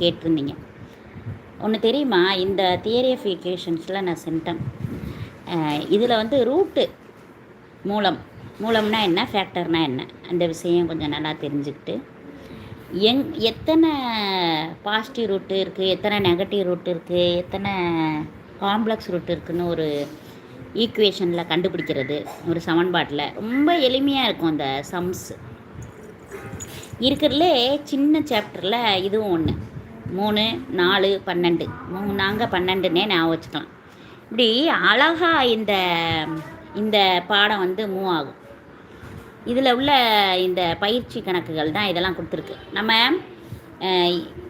கேட்டிருந்தீங்க. ஒன்று தெரியுமா? இந்த தியரி ஆஃப் ஈக்குவேஷன்ஸில் நான் சென்டேன் இதில் வந்து ரூட்டு மூலம் மூலம்னா என்ன ஃபேக்டர்னால் என்ன? அந்த விஷயம் கொஞ்சம் நல்லா தெரிஞ்சுக்கிட்டு எங் எத்தனை பாசிட்டிவ் ரூட்டு இருக்குது எத்தனை நெகட்டிவ் ரூட் இருக்குது எத்தனை காம்ப்ளெக்ஸ் ரூட் இருக்குன்னு ஒரு ஈக்குவேஷனில் கண்டுபிடிக்கிறது ஒரு சமன்பாட்டில். ரொம்ப எளிமையாக இருக்கும் அந்த சம்ஸ் இருக்கிறதுலே சின்ன சாப்டரில் இதுவும் ஒன்று மூணு நாலு பன்னெண்டு. மூணு நாங்கள் பன்னெண்டுன்னே ஞாபகம் வச்சுக்கலாம். இப்படி அழகாக இந்த இந்த பாடம் வந்து மூவ் ஆகும். இதில் உள்ள இந்த பயிற்சி கணக்குகள் தான் இதெல்லாம் கொடுத்துருக்கு. நம்ம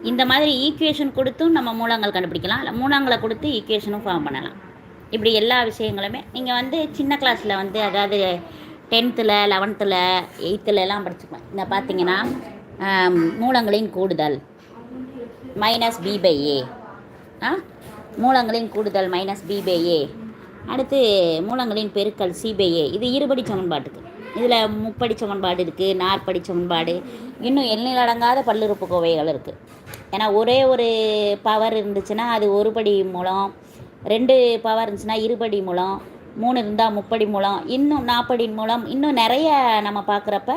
இந்த மாதிரி ஈக்குவேஷன் கொடுத்தும் நம்ம மூலங்கள் கண்டுபிடிக்கலாம். இல்லை மூலங்களை கொடுத்து ஈக்குவேஷனும் ஃபார்ம் பண்ணலாம். இப்படி எல்லா விஷயங்களுமே நீங்கள் வந்து சின்ன கிளாஸில் வந்து அதாவது டென்த்தில் லெவன்த்தில் எயித்துலலாம் படிச்சுக்கலாம். இந்த பார்த்தீங்கன்னா மூலங்களின் கூடுதல். மைனஸ் பி பை ஏ ஆ? மூலங்களின் கூடுதல் மைனஸ் பி பை ஏ அடுத்து மூலங்களின் பெருக்கல் சி பை ஏ இது இருபடி சமன்பாட்டுக்கு. இதில் முப்படி சமன்பாடு இருக்குது நாற்படி சமன்பாடு. இன்னும் எண்ணிலடங்காத பல்லுறுப்புக்கோவைகள் இருக்குது ஏன்னா ஒரே ஒரு பவர் இருந்துச்சுன்னா அது ஒரு படி மூலம் ரெண்டு பவர் இருந்துச்சுன்னா இருபடி மூலம் மூணு இருந்தால் முப்படி மூலம் இன்னும் நாற்படி மூலம் இன்னும் நிறைய நம்ம பார்க்குறப்ப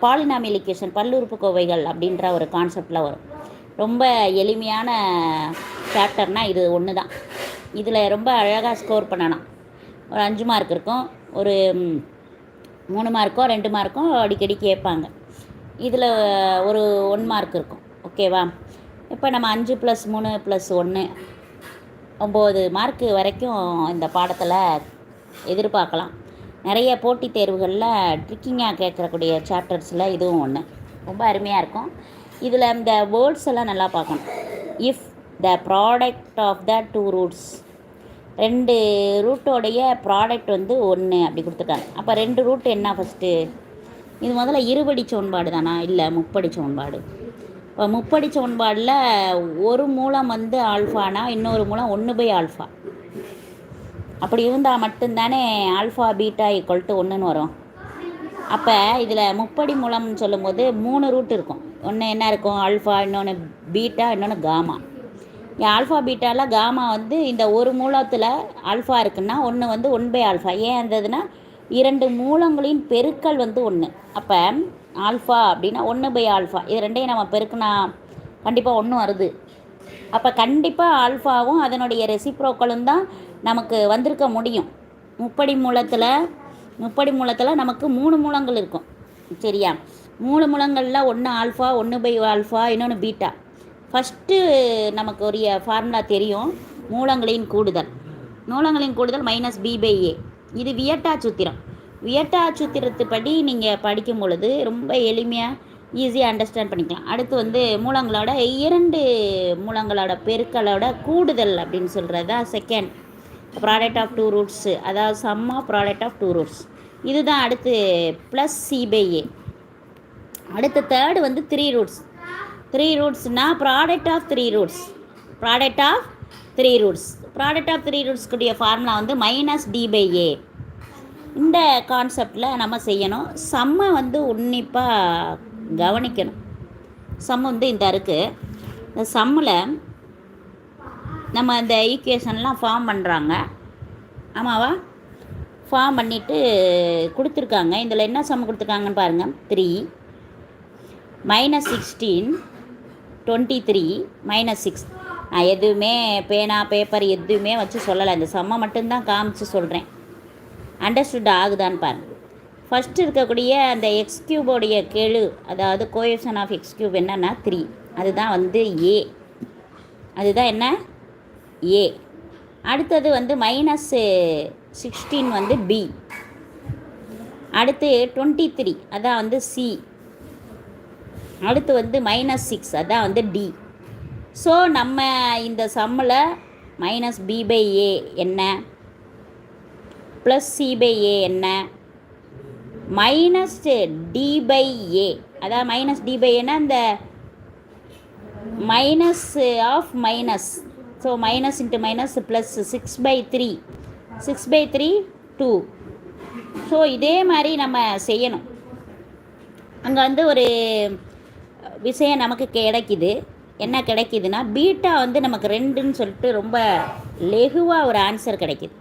பாலினாமிலிகேஷன் பல்லுறுப்பு பல்லுறுப்புக்கோவைகள் அப்படின்ற ஒரு கான்செப்டில் வரும். ரொம்ப எளிமையான சாப்டர்னால் இது ஒன்று தான் இதில் ரொம்ப அழகாக ஸ்கோர் பண்ணலாம் ஒரு அஞ்சு மார்க் இருக்கும். ஒரு மூணு மார்க்கோ ரெண்டு மார்க்கோ அடிக்கடி கேட்பாங்க. இதில் ஒரு ஒன் மார்க் இருக்கும். ஓகேவா இப்போ நம்ம அஞ்சு ப்ளஸ் மூணு ப்ளஸ் ஒன்று ஒம்பது மார்க்கு வரைக்கும் இந்த பாடத்தில் எதிர்பார்க்கலாம். நிறைய போட்டித் தேர்வுகளில் ட்ரிக்கிங்காக கேட்கக்கூடிய சாப்டர்ஸில் இதுவும் ஒன்று ரொம்ப அருமையாக இருக்கும். இதில் இந்த வேர்ட்ஸ் எல்லாம் நல்லா பார்க்கணும். If the product of the two roots ரெண்டு ரூட்டோடைய ப்ராடக்ட் வந்து ஒன்று அப்படி கொடுத்துருக்காங்க. அப்போ ரெண்டு ரூட் என்ன ஃபஸ்ட்டு இது முதல்ல இருபடி சோன்பாடு தானா? இல்லை முப்படி சோன்பாடு. இப்போ முப்படி சோன்பாடில் ஒரு மூலம் வந்து ஆல்ஃபானா இன்னொரு மூலம் ஒன்று பை ஆல்ஃபா. அப்படி இருந்தால் மட்டும்தானே ஆல்ஃபா பீட்டா ஈக்குவல் டு ஒன்றுன்னு வரும். அப்போ இதில் முப்படி மூலம்னு சொல்லும்போது மூணு ரூட் இருக்கும். ஒன்று என்ன இருக்கும்? ஆல்ஃபா இன்னொன்று பீட்டா இன்னொன்று காமா என் ஆல்ஃபா பீட்டாவில் காமா வந்து இந்த ஒரு மூலத்தில் ஆல்ஃபா இருக்குன்னா ஒன்று வந்து ஒன் பை ஆல்ஃபா ஏன் இருந்ததுன்னா இரண்டு மூலங்களின் பெருக்கல் வந்து ஒன்று அப்போ ஆல்ஃபா அப்படின்னா ஒன்று பை ஆல்ஃபா இது ரெண்டையும் நம்ம பெருக்குனா கண்டிப்பாக ஒன்று வருது. அப்போ கண்டிப்பாக ஆல்ஃபாவும் அதனுடைய ரெசிப்ரோக்களும் தான் நமக்கு வந்திருக்க முடியும். முப்படி மூலத்தில் முப்படி மூலத்தில் நமக்கு மூணு மூலங்கள் இருக்கும். சரியா? மூணு முழங்களில் ஒன்று ஆல்ஃபா ஒன்று பை ஆல்ஃபா இன்னொன்று பீட்டா. ஃபஸ்ட்டு நமக்கு ஒரு ஃபார்முலா தெரியும். மூலங்களின் கூடுதல். மூலங்களின் கூடுதல் மைனஸ் பி பை ஏ இது வியட்டா சூத்திரம். வியட்டா சூத்திரத்துப்படி நீங்கள் படிக்கும் பொழுது ரொம்ப எளிமையாக ஈஸியாக அண்டர்ஸ்டாண்ட் பண்ணிக்கலாம். அடுத்து வந்து மூலங்களோட இரண்டு மூலங்களோட பெருக்களோட கூடுதல் அப்படின்னு சொல்கிறது தான் second product of two roots அதாவது சம்மா ப்ராடக்ட் ஆஃப் டூ ரூட்ஸ் இதுதான் அடுத்து ப்ளஸ் சி அடுத்த தேர்டு வந்து three roots three ரூட்ஸ்னால் product of three roots product of three roots product of three ரூட்ஸ்க்குடைய formula வந்து மைனஸ் டி பை ஏ இந்த கான்செப்டில் நம்ம செய்யணும். செம்ம வந்து உன்னிப்பாக கவனிக்கணும். சம் வந்து இந்த இருக்குது இந்த சம்மில் நம்ம இந்த ஈக்குவேஷன்லாம் ஃபார்ம் பண்ணுறாங்க ஆமாவா? ஃபார்ம் பண்ணிவிட்டு கொடுத்துருக்காங்க. இதில் என்ன சம் கொடுத்துருக்காங்கன்னு பாருங்கள் three minus sixteen twenty three minus six நான் எதுவுமே பேனா பேப்பர் எதுவுமே வச்சு சொல்லலை. இந்த சம்மை மட்டும்தான் காமிச்சு சொல்கிறேன் அண்டர்ஸ்டுட் ஆகுதான்னு பாருங்கள் ஃபஸ்ட்டு இருக்கக்கூடிய அந்த எக்ஸ்கியூபோடைய கெழு அதாவது கோஎஃபிஷன் ஆஃப் எக்ஸ்கியூப் என்னென்னா என்னன்னா த்ரீ அதுதான் வந்து ஏ அதுதான் என்ன? ஏ அடுத்தது வந்து மைனஸ் சிக்ஸ்டீன் வந்து பி அடுத்து டுவெண்ட்டி த்ரீ அதான் வந்து சி அடுத்து வந்து மைனஸ் சிக்ஸ் அதான் வந்து டி ஸோ நம்ம இந்த சம்மில் மைனஸ் பி பை ஏ என்ன? ப்ளஸ் சி பை ஏ என்ன? மைனஸ் டி பை ஏ அதாவது மைனஸ் டி பை ஏன்னா இந்த minus of minus so minus into minus plus six by three six by three two so இதே மாதிரி நம்ம செய்யணும். அங்கே வந்து ஒரு விஷயம் நமக்கு கிடைக்குது. என்ன கிடைக்குதுன்னா பீட்டா வந்து நமக்கு ரெண்டுன்னு சொல்லிட்டு ரொம்ப லெகுவாக ஒரு ஆன்சர் கிடைக்குது.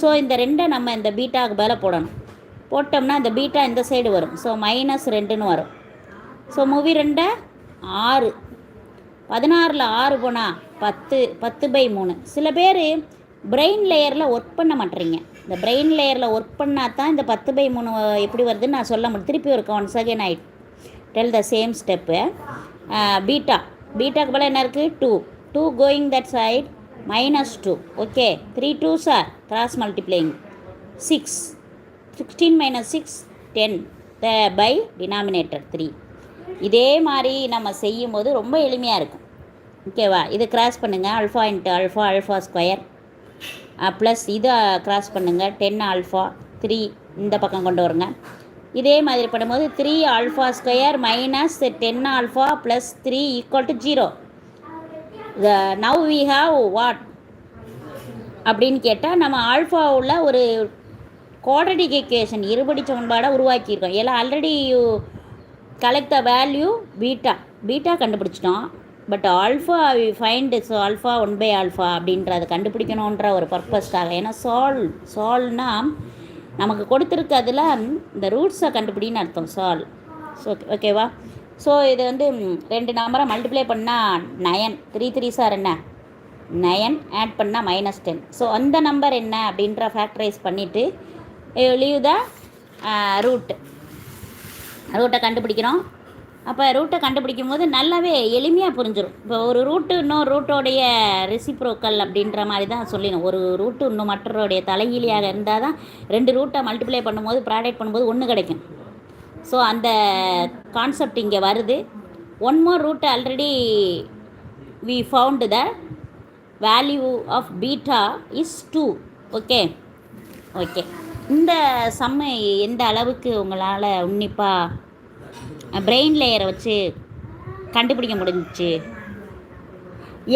ஸோ இந்த ரெண்டை நம்ம இந்த பீட்டாவுக்கு மேலே போடணும். போட்டோம்னா இந்த பீட்டா இந்த சைடு வரும். ஸோ மைனஸ் ரெண்டுன்னு வரும். ஸோ மூவி ரெண்டை? ஆறு. பதினாறில் ஆறு போனால் பத்து பத்து பை மூணு. சில பேர் பிரெயின் லேயரில் ஒர்க் பண்ண மாட்டேறீங்க. இந்த பிரெயின் லேயரில் ஒர்க் பண்ணால் தான் இந்த பத்து பை மூணு எப்படி வருதுன்னு நான் சொல்ல முடியும் திருப்பி ஒரு ஒன்ஸ் அகேன் ஆகிட்டு tell the same step beta பீட்டாக்கு மேலே என்ன இருக்குது two two going that side minus two okay three two sir cross multiplying six sixteen minus six ten the by denominator three இதே மாதிரி நம்ம செய்யும்போது ரொம்ப எளிமையாக இருக்கும். ஓகேவா இது கிராஸ் பண்ணுங்கள் alpha into alpha alpha square plus இதை கிராஸ் பண்ணுங்கள் டென் ஆல்ஃபா த்ரீ இந்த பக்கம் கொண்டு வருங்க. இதே மாதிரி பண்ணும்போது three alpha square minus ten alpha plus three equal to zero now we have what அப்படின்னு கேட்டால் நம்ம ஆல்ஃபாவில் ஒரு குவாட்ரட்டிக் equation இருபடி சமன்பாடாக உருவாக்கியிருக்கோம். எல்லாம் already you collect the value beta beta கண்டுபிடிச்சிட்டோம். But alpha we find so alpha one by alpha அப்படின்றத கண்டுபிடிக்கணுன்ற ஒரு பர்பஸ்க்காக ஏன்னா சால்வ் சால்னா நமக்கு கொடுத்துருக்கிறதுல இந்த ரூட்ஸை கண்டுபிடின்னு அர்த்தம் சால். ஸோ ஓகேவா ஸோ இது வந்து ரெண்டு நம்பரை மல்டிப்ளை பண்ணால் நயன் த்ரீ த்ரீ சார் என்ன? நயன் ஆட் பண்ணால் மைனஸ் டென் ஸோ அந்த நம்பர் என்ன அப்படின்ற ஃபேக்டரைஸ் பண்ணிவிட்டு லீவ் த ரூட் ரூட்டை கண்டுபிடிக்கிறோம். அப்போ ரூட்டை கண்டுபிடிக்கும் போது நல்லாவே எளிமையாக புரிஞ்சிடும் இப்போ ஒரு ரூட்டு இன்னொரு ரூட்டோடைய ரெசிப்ரோக்கல் அப்படின்ற மாதிரி தான் சொல்லிடணும் ஒரு ரூட்டு இன்னும் மற்றவருடைய தலைகீழியாக இருந்தால் தான் ரெண்டு ரூட்டை மல்டிப்ளை பண்ணும்போது ப்ராடக்ட் பண்ணும்போது ஒன்று கிடைக்கும். ஸோ அந்த கான்செப்ட் இங்கே வருது. One more root already we found the value of beta is two okay okay இந்த சம்மை எந்த அளவுக்கு உங்களால் உன்னிப்பாக பிரெயின் லேயரை வச்சு கண்டுபிடிக்க முடிஞ்சிச்சு.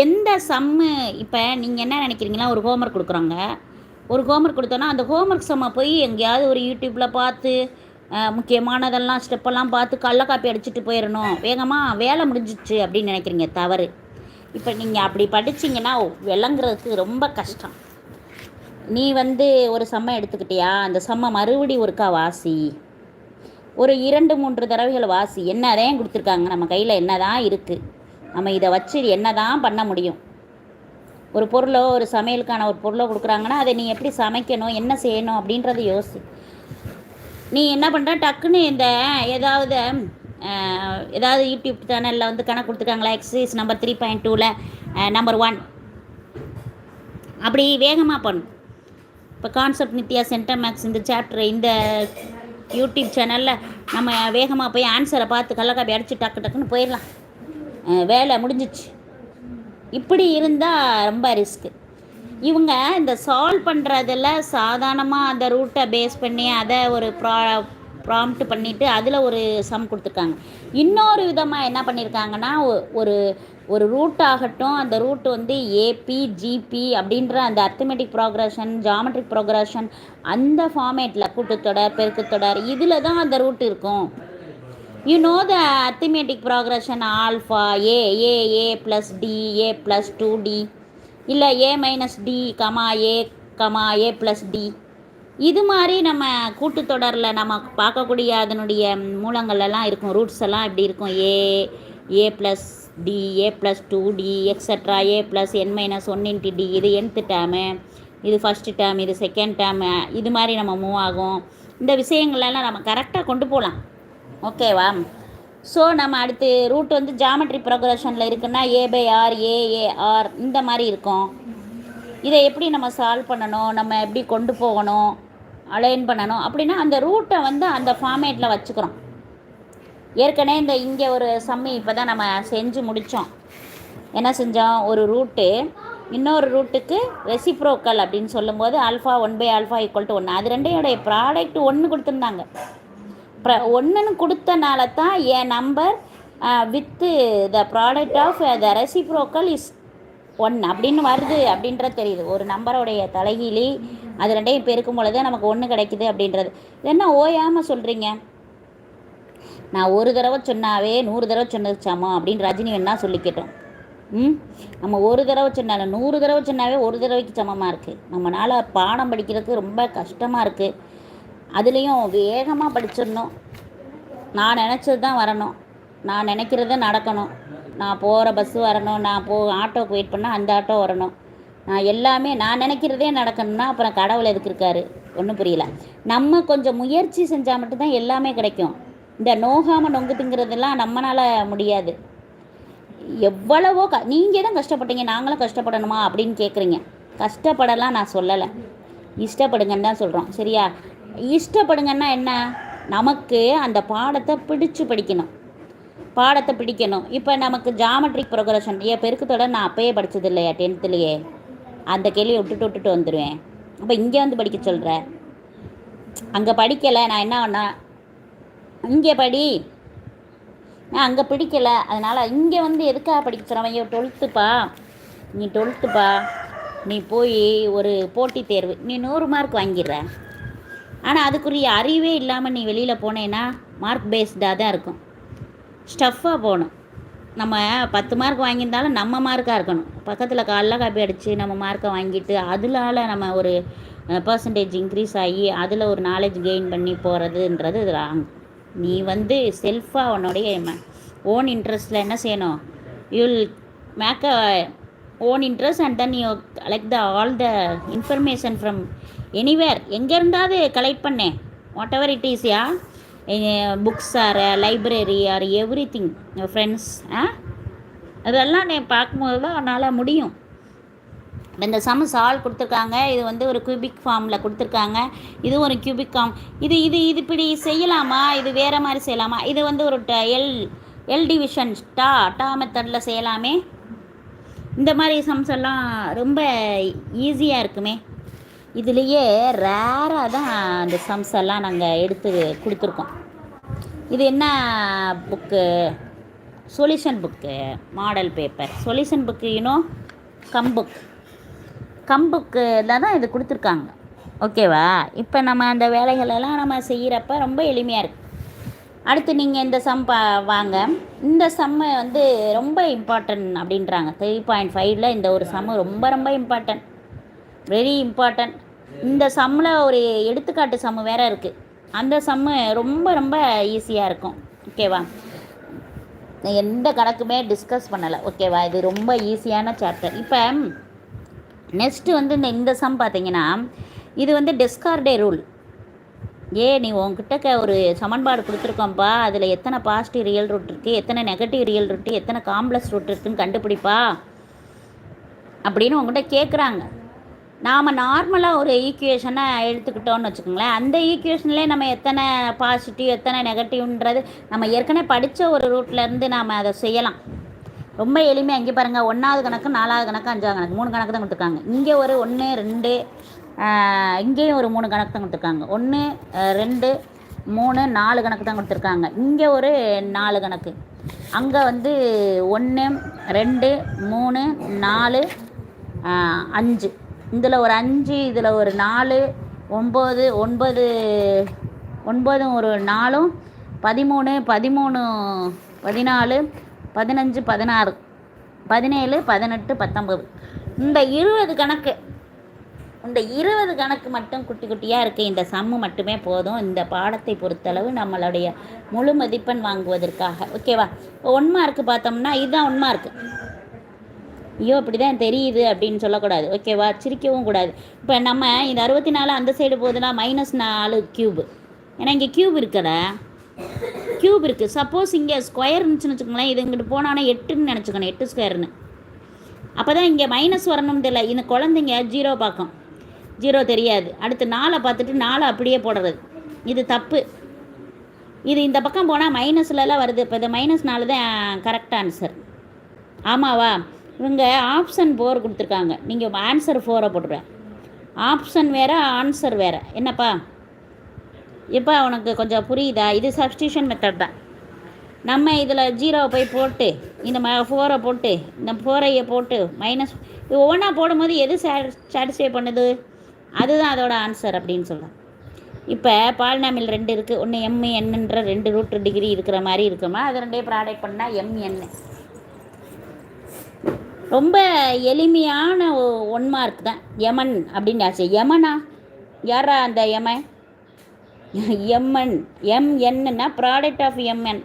எந்த சம்மு இப்போ நீங்கள் என்ன நினைக்கிறீங்களா ஒரு ஹோம்ஒர்க் கொடுக்குறாங்க. ஒரு ஹோம்ஒர்க் கொடுத்தோன்னா அந்த ஹோம்ஒர்க் சம்மை போய் எங்கேயாவது ஒரு யூடியூப்பில் பார்த்து முக்கியமானதெல்லாம் ஸ்டெப்பெல்லாம் பார்த்து கள்ள காப்பி அடிச்சுட்டு போயிடணும். வேகமாக வேலை முடிஞ்சிச்சு அப்படின்னு நினைக்கிறீங்க தவறு. இப்போ நீங்கள் அப்படி படிச்சிங்கன்னா விளங்குறதுக்கு ரொம்ப கஷ்டம். நீ வந்து ஒரு செம்ம எடுத்துக்கிட்டியா? அந்த செம்ம மறுபடி ஒருக்கா வாசி. ஒரு இரண்டு மூன்று தடவைகள் வாசி. என்னதான் கொடுத்துருக்காங்க. நம்ம கையில் என்னதான் இருக்குது நம்ம இதை வச்சு என்ன தான் பண்ண முடியும்? ஒரு பொருளோ ஒரு சமையலுக்கான ஒரு பொருளோ கொடுக்குறாங்கன்னா அதை நீ எப்படி சமைக்கணும்? என்ன செய்யணும்? அப்படின்றத யோசி. நீ என்ன பண்ணுற டக்குன்னு இந்த ஏதாவது ஏதாவது யூடியூப் சேனலில் வந்து கணக்கு கொடுத்துருக்காங்களா? எக்ஸசைஸ் நம்பர் த்ரீ பாயிண்ட் டூவில் நம்பர் ஒன் அப்படி வேகமாக பண்ணும் இப்போ கான்செப்ட் நித்யா சென்டர் மேக்ஸ் இந்த சாப்டர் இந்த யூடியூப் சேனலில் நம்ம வேகமாக போய் ஆன்சரை பார்த்து கள்ளக்காப்பி அடிச்சு டக்கு டக்குன்னு போயிடலாம் வேலை முடிஞ்சிச்சு. இப்படி இருந்தால் ரொம்ப ரிஸ்க்கு இவங்க இந்த சால்வ் பண்ணுறதில் சாதாரணமாக அந்த ரூட்டை பேஸ் பண்ணி அதை ஒரு ப்ரா ப்ராம்ப்ட் பண்ணிவிட்டு அதில் ஒரு சம் கொடுத்துருக்காங்க. இன்னொரு விதமாக என்ன பண்ணியிருக்காங்கன்னா ஒரு ஒரு ரூட் ஆகட்டும் அந்த ரூட் வந்து ஏபி ஜிபி அப்படின்ற அந்த அர்த்தமெட்டிக் ப்ரோக்ரஷன் ஜாமெட்ரிக் ப்ரோக்ரஷன் அந்த ஃபார்மேட்டில் கூட்டுத்தொடர் பெருக்குத்தொடர் இதில் தான் அந்த ரூட் இருக்கும். You know the arithmetic progression alpha A A A plus D A plus two D இல்லை A minus D comma A comma A plus D இது மாதிரி நம்ம கூட்டுத்தொடரில் நம்ம பார்க்கக்கூடிய அதனுடைய மூலங்களெல்லாம் இருக்கும். ரூட்ஸ் எல்லாம் இப்படி இருக்கும்? A A plus D A plus two D extra A plus N minus one into D இது என்த்து டேர்மு இது ஃபஸ்ட்டு டேர்ம் இது செகண்ட் டேமு இது மாதிரி நம்ம மூவ் ஆகும். இந்த விஷயங்களெல்லாம் நம்ம கரெக்டாக கொண்டு போகலாம். ஓகேவா ஸோ நம்ம அடுத்து ரூட் வந்து ஜாமெட்ரி ப்ரோக்ரஷனில் இருக்குன்னா A by R A A R இந்த மாதிரி இருக்கும். இதை எப்படி நம்ம சால்வ் பண்ணணும்? நம்ம எப்படி கொண்டு போகணும்? அலைன் பண்ணணும். அப்படின்னா அந்த ரூட்டை வந்து அந்த ஃபார்மேட்டில் வச்சுக்கிறோம். ஏற்கனவே இந்த இங்கே ஒரு சம்மி இப்போ தான் நம்ம செஞ்சு முடித்தோம் என்ன செஞ்சோம்? ஒரு ரூட்டு. இன்னொரு ரூட்டுக்கு ரெசிப்ரோக்கல் அப்படின்னு சொல்லும்போது alpha one by alpha equal to ஒன்று அது ரெண்டையோடைய ப்ராடக்ட் ஒன்று கொடுத்துருந்தாங்க. ப்ர ஒன்றுன்னு கொடுத்தனால தான் என் number with the product of the reciprocal is one அப்படின்னு வருது அப்படின்றது தெரியுது. ஒரு நம்பரோடைய தலைகீழி அது ரெண்டையும் பெருக்கும் பொழுது நமக்கு ஒன்று கிடைக்குது அப்படின்றது. என்ன ஓயாமல் சொல்கிறீங்க நான் ஒரு தடவை சொன்னாவே நூறு தடவை சொன்னது சமம் அப்படின்னு ரஜினி வேணா சொல்லிக்கிட்டோம் ம்? நம்ம ஒரு தடவை சொன்னாலும் நூறு தடவை சொன்னாவே ஒரு தடவைக்கு சமமாக இருக்குது நம்மளால் பாடம் படிக்கிறதுக்கு ரொம்ப கஷ்டமாக இருக்குது அதுலேயும் வேகமாக படிச்சிடணும். நான் நினச்சது தான் வரணும். நான் நினைக்கிறத நடக்கணும். நான் போகிற பஸ்ஸு வரணும். நான் போ ஆட்டோக்கு வெயிட் பண்ணால் அந்த ஆட்டோ வரணும். நான் எல்லாமே நான் நினைக்கிறதே நடக்கணும்னா அப்புறம் கடவுள் எதுக்கு இருக்காரு? ஒன்றும் புரியல. நம்ம கொஞ்சம் முயற்சி செஞ்சால் மட்டும்தான் எல்லாமே கிடைக்கும். இந்த நோகாமல் நொங்குதுங்கிறதெல்லாம் நம்மளால் முடியாது. எவ்வளவோ க நீங்கள் தான் கஷ்டப்பட்டீங்க நாங்களும் கஷ்டப்படணுமா அப்படின்னு கேட்குறீங்க கஷ்டப்படலாம் நான் சொல்லலை. இஷ்டப்படுங்கன்னு தான் சொல்கிறோம் சரியா? இஷ்டப்படுங்கன்னா என்ன? நமக்கு அந்த பாடத்தை பிடிச்சு படிக்கணும். பாடத்தை பிடிக்கணும். இப்போ நமக்கு ஜாமெட்ரிக் ப்ரொக்ரஷன் ஏன் பெருக்கத்தோட நான் அப்பயே படித்தது இல்லையா டென்த்துலேயே அந்த கேள்வியை விட்டுட்டு விட்டுட்டு வந்துடுவேன் அப்போ இங்கே வந்து படிக்க சொல்கிற அங்கே படிக்கலை நான் என்ன பண்ண? இங்கே படி. நான் அங்கே பிடிக்கலை அதனால் இங்கே வந்து எதுக்காக படிக்க சொல்கிறேன் ஐயோ டுவெல்த்துப்பா நீ டுவெல்த்துப்பா நீ போய் ஒரு போட்டித் தேர்வு. நீ நூறு மார்க் வாங்கிடுற. ஆனால் அதுக்குரிய அறிவே இல்லாமல் நீ வெளியில் போனேன்னா மார்க் பேஸ்டாக தான் இருக்கும். ஸ்டஃப்பாக போகணும். நம்ம பத்து மார்க் வாங்கியிருந்தாலும் நம்ம மார்க்காக இருக்கணும். பக்கத்தில் காலைல காப்பி அடித்து நம்ம மார்க்கை வாங்கிட்டு அதனால நம்ம ஒரு பர்சன்டேஜ் இன்க்ரீஸ் ஆகி அதில் ஒரு நாலேஜ் கெயின் பண்ணி போகிறதுன்றது ராங் நீ வந்து செல்ஃபாக உன்னுடைய ஓன் இன்ட்ரெஸ்ட்டில் என்ன செய்யணும்? You'll make a own interest and then you collect the all the information from anywhere எங்கே இருந்தாவது கலெக்ட் பண்ணேன் வாட் எவர் இட் ஈஸியா books or library or everything friends ஆ? அதெல்லாம் நீ பார்க்கும்போது தான் என்னால் முடியும். இந்த சம் சால் கொடுத்துருக்காங்க. இது வந்து ஒரு கியூபிக் ஃபார்மில் கொடுத்துருக்காங்க. இது ஒரு கியூபிக் ஃபார்ம் இது இது இது இப்படி செய்யலாமா? இது வேறு மாதிரி செய்யலாமா? இது வந்து ஒரு ட எல் எல் டிவிஷன் டா டா மெத்தடில் செய்யலாமே? இந்த மாதிரி சம்ஸ் எல்லாம் ரொம்ப ஈஸியாக இருக்குமே. இதுலேயே ரேராக தான் அந்த சம்ஸ் எல்லாம் நாங்கள் எடுத்து கொடுத்துருக்கோம். இது என்ன book solution book model paper solution book you know கம்புக் book தான் இது கொடுத்துருக்காங்க. ஓகேவா இப்போ நம்ம அந்த வேலைகளெல்லாம் நம்ம செய்கிறப்ப ரொம்ப எளிமையாக இருக்குது அடுத்து நீங்கள் இந்த சம் பா வாங்க. இந்த சம்மை வந்து ரொம்ப இம்பார்ட்டன்ட் அப்படின்றாங்க. த்ரீ பாயிண்ட் ஃபைவ்ல இந்த ஒரு சம்மு ரொம்ப ரொம்ப இம்பார்ட்டன்ட் வெரி இம்பார்ட்டன்ட் இந்த சம்மில் ஒரு எடுத்துக்காட்டு சம்மு வேறு இருக்குது அந்த சம்மு ரொம்ப ரொம்ப ஈஸியாக இருக்கும். ஓகேவா எந்த கணக்குமே டிஸ்கஸ் பண்ணலை. ஓகேவா இது ரொம்ப ஈஸியான சாப்டர் இப்போ நெக்ஸ்ட்டு வந்து இந்த இந்த சம் பார்த்தீங்கன்னா இது வந்து டெஸ்கார்டே ரூல் ஏ நீ உங்ககிட்ட ஒரு சமன்பாடு கொடுத்துருக்கோம்ப்பா அதில் எத்தனை பாசிட்டிவ் ரியல் ரூட் இருக்குது எத்தனை நெகட்டிவ் ரியல் ரூட்டு எத்தனை காம்ப்ளெக்ஸ் ரூட் இருக்குதுன்னு கண்டுபிடிப்பா. அப்படின்னு உங்ககிட்ட கேட்குறாங்க நாம் நார்மலாக ஒரு ஈக்குவேஷனை எடுத்துக்கிட்டோன்னு வச்சுக்கோங்களேன். அந்த ஈக்குவேஷன்லேயே நம்ம எத்தனை பாசிட்டிவ் எத்தனை நெகட்டிவ்ன்றது நம்ம ஏற்கனவே படித்த ஒரு ரூட்லேருந்து நாம் அதை செய்யலாம். ரொம்ப எளிமையாக இங்கே பாருங்கள் ஒன்றாவது கணக்கு நாலாவது கணக்கு அஞ்சாவது கணக்கு. மூணு கணக்கு தான் கொடுத்துருக்காங்க. இங்கே ஒரு ஒன்று ரெண்டு இங்கேயும் ஒரு மூணு கணக்கு தான் கொடுத்துருக்காங்க. ஒன்று ரெண்டு மூணு நாலு கணக்கு தான் கொடுத்துருக்காங்க. இங்கே ஒரு நாலு கணக்கு. அங்கே வந்து ஒன்று ரெண்டு மூணு நாலு அஞ்சு. இதில் ஒரு அஞ்சு இதில் ஒரு நாலு ஒம்பது ஒன்பது ஒன்பதும் ஒரு நாலும் பதிமூணு பதிமூணு பதினாலு பதினஞ்சு பதினாறு பதினேழு பதினெட்டு பத்தொம்பது. இந்த இருபது கணக்கு இந்த இருபது கணக்கு மட்டும் குட்டி குட்டியாக இருக்குது இந்த சம்மு மட்டுமே போதும். இந்த பாடத்தை பொறுத்தளவு நம்மளுடைய முழு மதிப்பெண் வாங்குவதற்காக. ஓகேவா ஒன் மார்க்கு பார்த்தோம்னா இதுதான் ஒன் மார்க்கு ஐயோ அப்படி தான் தெரியுது அப்படின்னு சொல்லக்கூடாது. ஓகேவா? சிரிக்கவும் கூடாது. இப்போ நம்ம இந்த அறுபத்தி நாலு அந்த சைடு போகுதுன்னா மைனஸ் நாலு க்யூபு ஏன்னா இங்கே க்யூப் இருக்கல க்யூப் இருக்குது சப்போஸ் இங்கே ஸ்கொயர் இருந்துச்சுன்னு வச்சுக்கோங்களேன் இது இங்கிட்டு போனோன்னா எட்டுன்னு நினச்சிக்கணும் எட்டு ஸ்கொயர்னு அப்போ தான் இங்கே மைனஸ் வரணும்னு தெரியல. இந்த குழந்தைங்க ஜீரோ பார்க்கும். ஜீரோ தெரியாது. அடுத்து நாலை பார்த்துட்டு நாலை அப்படியே போடுறது. இது தப்பு. இது இந்த பக்கம் போனால் மைனஸ்லலாம் வருது. இப்போ இந்த மைனஸ் நாலு தான் கரெக்ட் ஆன்சர் ஆமாவா? இவங்க ஆப்ஷன் ஃபோர் கொடுத்துருக்காங்க. நீங்கள் ஆன்சர் ஃபோரை போட்டுருவேன் ஆப்ஷன் வேறு ஆன்சர் வேறு. என்னப்பா? இப்போ உனக்கு கொஞ்சம் புரியுதா? இது சப்ஸ்டியூஷன் மெத்தட் தான். நம்ம இதில் ஜீரோவை போய் போட்டு இந்த ம ஃபோரை போட்டு இந்த ஃபோரையை போட்டு மைனஸ் இது ஒவ்வொன்றா போடும்போது எது சாட்டிஸ்ஃபை பண்ணுது? அதுதான் அதோட ஆன்சர் அப்படின்னு சொல்கிறேன் இப்போ பால்நாமில் ரெண்டு இருக்குது ஒன்று எம் என்னன்ற ரெண்டு ரூட் டிகிரி இருக்கிற மாதிரி இருக்குமா? அது ரெண்டே ப்ராடக்ட் பண்ணால் எம்என்னு ரொம்ப எளிமையான ஒன் மார்க் தான். யமன் அப்படின்னு ஆச்சு யமனா யாரா அந்த யமன் எம்என் எம்என்னா ப்ராடக்ட் ஆஃப் எம்என்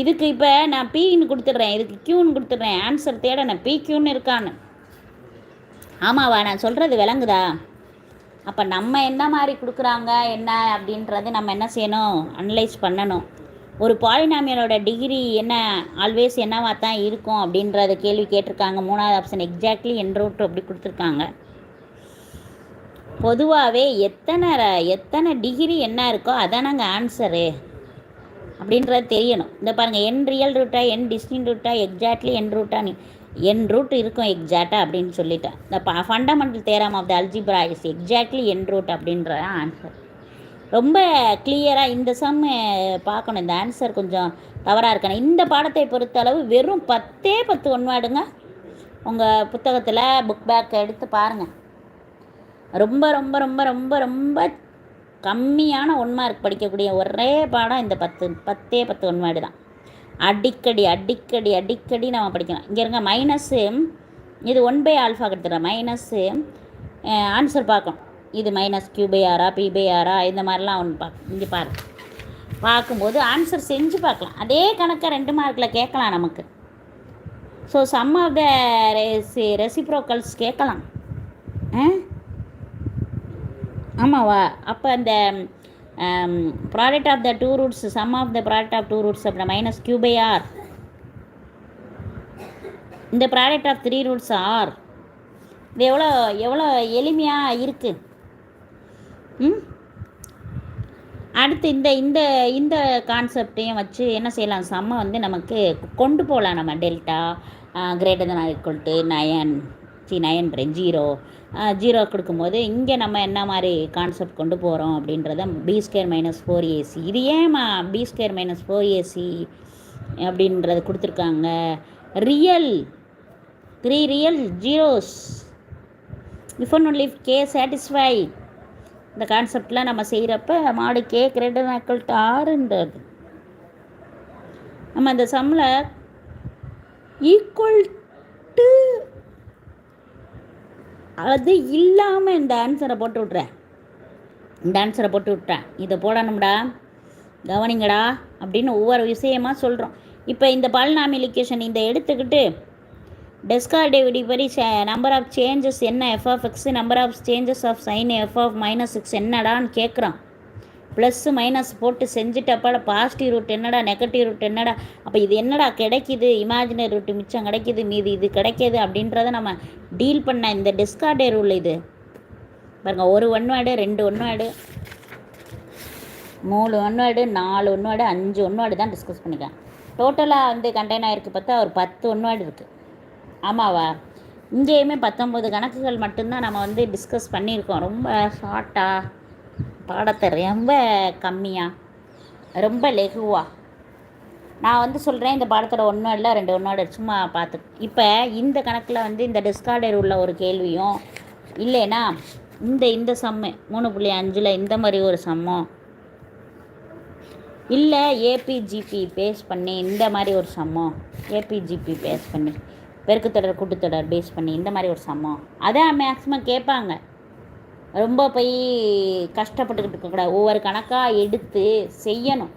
இதுக்கு இப்போ நான் பின்னு கொடுத்துட்றேன். இதுக்கு க்யூன்னு கொடுத்துட்றேன். ஆன்சர் தேட நான் பி க்யூன்னு இருக்கான்னு. ஆமாவா? நான் சொல்கிறது விளங்குதா? அப்போ நம்ம என்ன மாதிரி கொடுக்குறாங்க? என்ன அப்படின்றது நம்ம என்ன செய்யணும்? அனலைஸ் பண்ணணும். ஒரு பாலினாமியலோட டிகிரி என்ன ஆல்வேஸ் என்னவா தான் இருக்கும் அப்படின்றத கேள்வி கேட்டிருக்காங்க. மூணாவது ஆப்ஷன் எக்ஸாக்ட்லி என் ரூட் அப்படி கொடுத்துருக்காங்க. பொதுவாகவே எத்தனை எத்தனை டிகிரி என்ன இருக்கோ அதானங்க ஆன்சரு அப்படின்றது தெரியணும். இந்த பாருங்கள் என் ரியல் ரூட்டா என் டிஸ்டின் ரூட்டா எக்ஸாக்ட்லி என் ரூட்டா நீ என் ரூட் இருக்கும் எக்ஸாக்டாக அப்படின்னு சொல்லிட்டேன் இந்த fundamental theorem of the algebra is exactly N root அப்படின்ற ஆன்சர் ரொம்ப கிளியராக இந்த சம் பார்க்கணும். இந்த ஆன்சர் கொஞ்சம் தவறாக இருக்கணும். இந்த பாடத்தை பொறுத்தளவு வெறும் பத்தே பத்து ஒன்வாடுங்க உங்கள் புத்தகத்தில் புக் பேக் எடுத்து பாருங்கள் ரொம்ப ரொம்ப ரொம்ப ரொம்ப ரொம்ப கம்மியான ஒன் மார்க் படிக்கக்கூடிய ஒரே பாடம் இந்த பத்து பத்தே பத்து ஒன்வாடு தான். அடிக்கடி அடிக்கடி அடிக்கடி நம்ம படிக்கணும் இங்கே இருங்க மைனஸ்ஸு இது ஒன் பை ஆல்ஃபா கொடுத்துட்றேன் மைனஸு ஆன்சர் பார்க்கணும். இது மைனஸ் கியூ பை ஆரா பி பை ஆரா இந்த மாதிரிலாம் ஒன்று பார்க்க இங்கே பாரு. பார்க்கும்போது ஆன்சர் செஞ்சு பார்க்கலாம். அதே கணக்கை ரெண்டு மார்க்கில் கேட்கலாம் நமக்கு. So sum of the reci reciprocals கேட்கலாம். ஆமாவா? அப்போ அந்த product of the two roots sum of the product of two roots அப்புறம் மைனஸ் கியூ பை ஆர் இந்த product of three roots are இது எவ்வளோ எவ்வளோ எளிமையாக இருக்குது ம். அடுத்து இந்த இந்த இந்த கான்செப்டையும் வச்சு என்ன செய்யலாம்? சம்ம வந்து நமக்கு கொண்டு போகலாம் நம்ம delta greater than equal to nine C nine zero zero கொடுக்கும்போது இங்கே நம்ம என்ன மாதிரி கான்செப்ட் கொண்டு போகிறோம் அப்படின்றத B square minus four AC இது ஏமா B square minus four AC அப்படின்றது கொடுத்துருக்காங்க? Real three real zeros if one only K satisfy இந்த கான்செப்டில் நம்ம செய்கிறப்ப மாடு கே கிரேட்டர் ஆறுன்றது நம்ம அந்த சம்மில் ஈக்குவல் டு அது இல்லாமல் இந்த ஆன்சரை போட்டு விட்றேன் இந்த ஆன்சரை போட்டு விட்டேன் இதை போடணும்டா. கவனிங்கடா. அப்படின்னு ஒவ்வொரு விஷயமாக சொல்கிறோம் இப்போ இந்த பாலினாமிலிகேஷன் இந்த எடுத்துக்கிட்டு டெஸ்கார்டேவிடி படி நம்பர் ஆஃப் சேஞ்சஸ் என்ன? F of X number of changes of sign F of minus X என்னடான்னு கேட்குறான் ப்ளஸ்ஸு மைனஸ் போட்டு செஞ்சுட்டப்பால பாசிட்டிவ் ரூட் என்னடா நெகட்டிவ் ரூட் என்னடா? அப்போ இது என்னடா கிடைக்கிது? இமேஜினரி ரூட் மிச்சம் கிடைக்கிது மீது இது கிடைக்கிது அப்படின்றத நம்ம டீல் பண்ண இந்த டெஸ்கார்டே ரூல் இது. பாருங்கள் ஒரு ஒன் வேர்டு ரெண்டு ஒன் வேர்டு மூணு ஒன் வேர்டு நாலு ஒன் வேர்டு அஞ்சு ஒன் வேர்டு தான் டிஸ்கஸ் பண்ணிக்கேன் டோட்டலாக வந்து கண்டெய்ன் ஆகிருக்கு பார்த்தா ஒரு பத்து ஒன் வேர்டு இருக்குது ஆமாவா? இங்கேயுமே பத்தொம்பது கணக்குகள் மட்டும்தான் நம்ம வந்து டிஸ்கஸ் பண்ணியிருக்கோம். ரொம்ப ஷார்ட்டாக பாடத்தை ரொம்ப கம்மியாக ரொம்ப லெகுவாக நான் வந்து சொல்கிறேன் இந்த பாடத்தோட ஒன்றும் இல்லை ரெண்டு ஒன்றோட சும்மா பார்த்து. இப்போ இந்த கணக்கில் வந்து இந்த டிஸ்கார்டர் உள்ள ஒரு கேள்வியும் இல்லைன்னா இந்த இந்த சம்மு மூணு புள்ளி அஞ்சில் இந்த மாதிரி ஒரு சம்மம் இல்லை ஏபிஜிபி பேஸ் பண்ணி இந்த மாதிரி ஒரு சம்மம் ஏபிஜிபி பேஸ் பண்ணி. பெருக்குத்தொடர் கூட்டுத்தொடர் பேஸ் பண்ணி இந்த மாதிரி ஒரு சமம். அதான் மேக்ஸிமம் கேட்பாங்க. ரொம்ப போய் கஷ்டப்பட்டுக்கிட்டு இருக்கக்கூடாது ஒவ்வொரு கணக்காக எடுத்து செய்யணும்.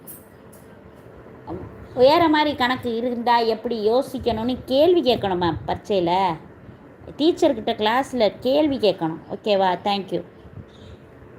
வேறு மாதிரி கணக்கு இருந்தால் எப்படி யோசிக்கணும்னு கேள்வி கேட்கணுமா பரீட்சையில்? டீச்சர்கிட்ட கிளாஸில் கேள்வி கேட்கணும். ஓகேவா தேங்க்யூ